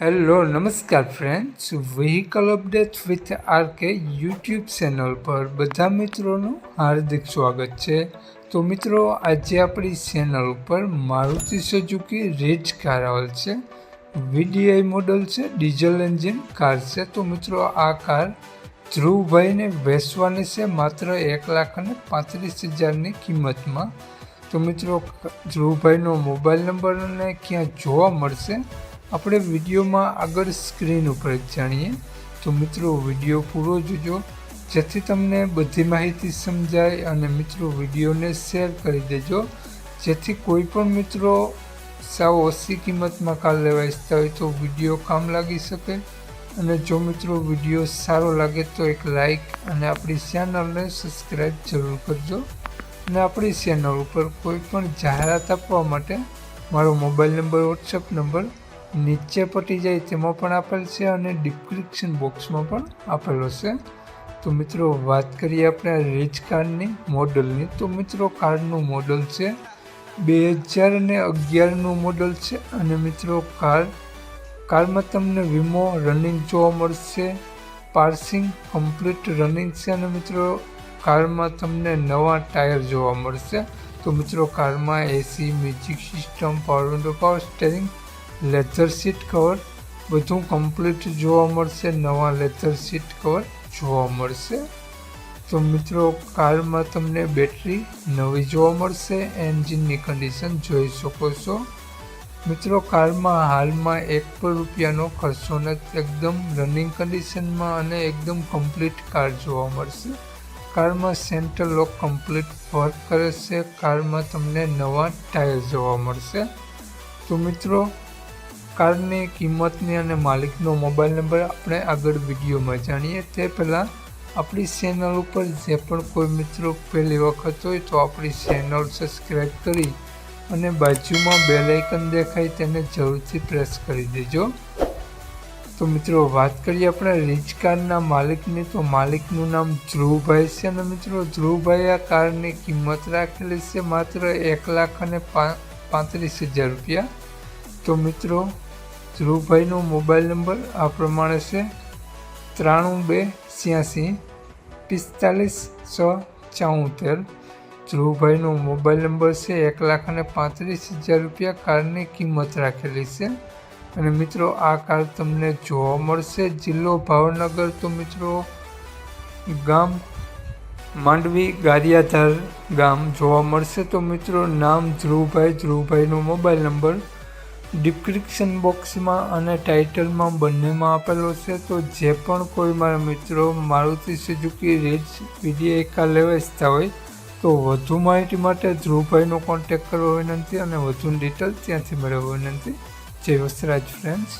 Hello નમસ્કાર friends vehicle update with RK YouTube channel પર બધા મિત્રોનું હાર્દિક સ્વાગત છે. તો મિત્રો, આજે આપણી ચેનલ ઉપર મારુતિ સુઝુકી રેજ કાર આવેલ છે. વીડીઆઈ મોડલ છે ડીઝલ એન્જિન કાર છે. તો મિત્રો, આ કાર ધ્રુવભાઈને વેચવાની છે માત્ર એક લાખ અને પાંત્રીસ હજારની કિંમતમાં. તો મિત્રો, ધ્રુવભાઈનો મોબાઈલ નંબર અને ક્યાં જોવા મળશે? આપણે વિડીયોમાં આગળ સ્ક્રીન ઉપર જાણીએ. તો મિત્રો, વીડિયો પૂરો જોજો. જેથી તમને બધી માહિતી સમજાય અને મિત્રો વિડીયોને શેર કરી દેજો. જેથી કોઈ પણ મિત્રો સાવ ઓછી કિંમતમાં કાર લેવા ઈચ્છતા હોય તો વીડિયો કામ લાગી શકે. અને જો મિત્રો વીડિયો સારો લાગે તો એક લાઈક અને આપણી ચેનલને સબસ્ક્રાઈબ જરૂર કરજો. અને આપણી ચેનલ ઉપર કોઈ પણ જાહેરાત આપવા માટે મારો મોબાઈલ નંબર વોટ્સઅપ નંબર નીચે પટી જાય તેમાં પણ આપેલ છે અને ડિસ્ક્રિપ્શન બોક્સમાં પણ આપેલો છે. તો મિત્રો, વાત કરીએ આપણે રીચ કારની મોડલની તો મિત્રો કારનું મોડલ છે બે હજાર ને અગિયારનું મોડલ છે. અને મિત્રો કાર કારમાં તમને વીમો રનિંગ જોવા મળશે. પાર્સિંગ કમ્પ્લીટ રનિંગ છે અને મિત્રો કારમાં તમને નવા ટાયર જોવા મળશે. તો મિત્રો કારમાં AC music system power window power steering leather seat cover બધું કમ્પ્લીટ જોવા મળશે, નવા લેધર સીટ કવર જોવા મળશે. તો મિત્રો કારમાં તમને બેટરી નવી જોવા મળશે, એન્જિનની કન્ડિશન જોઈ શકો છો. મિત્રો કારમાં હાલમાં એક પણ રૂપિયાનો ખર્ચો નથી એકદમ રનિંગ કન્ડિશનમાં અને એકદમ કમ્પ્લીટ કાર જોવા મળશે. કારમાં સેન્ટર લોક કમ્પ્લીટ વર્ક કરે છે કારમાં તમને નવા ટાયર જોવા મળશે. તો મિત્રો કારની કિંમતની અને માલિકનો મોબાઈલ નંબર આપણે આગળ વિડીયોમાં જાણીએ. તે પહેલાં આપણી ચેનલ ઉપર જે પણ કોઈ મિત્રો પહેલી વખત હોય તો આપણી ચેનલ સબસ્ક્રાઈબ કરી અને બાજુમાં બે લાઇકન દેખાય તેને જરૂરથી પ્રેસ કરી દેજો. તો મિત્રો, વાત કરીએ આપણે રીચ કારના માલિકની. તો માલિકનું નામ ધ્રુવભાઈ છે અને મિત્રો? ધ્રુવભાઈ આ કારની કિંમત રાખેલી છે માત્ર એક લાખ અને પાંત્રીસ હજાર રૂપિયા. તો મિત્રો ધ્રુવભાઈનો મોબાઈલ નંબર આ પ્રમાણે છે. ત્રાણું બે છ્યાસી પિસ્તાલીસ છ ચાઉતેર ધ્રુવભાઈનો મોબાઈલ નંબર છે એક લાખ અને પાંત્રીસ હજાર રૂપિયા. કારની કિંમત રાખેલી છે. અને મિત્રો, આ કાર તમને જોવા મળશે. જિલ્લો ભાવનગર તો મિત્રો, ગામ માંડવી ગારિયાધાર ગામ જોવા મળશે. તો મિત્રો, નામ ધ્રુવભાઈ, ધ્રુવભાઈનો મોબાઈલ નંબર ડિસ્ક્રિપ્શન બોક્સમાં અને ટાઇટલમાં બંનેમાં આપેલો છે, તો જે પણ કોઈ મારા મિત્રો મારુતિ સુઝુકી રેજ વીડિયો એકા લેવા ઇચ્છતા હોય, તો વધુ માહિતી માટે ધ્રુવભાઈનો કોન્ટેક્ટ કરવો વિનંતી અને વધુ ડિટેલ ત્યાંથી મેળવવા વિનંતી. જય વસ્તરાજ ફ્રેન્ડ્સ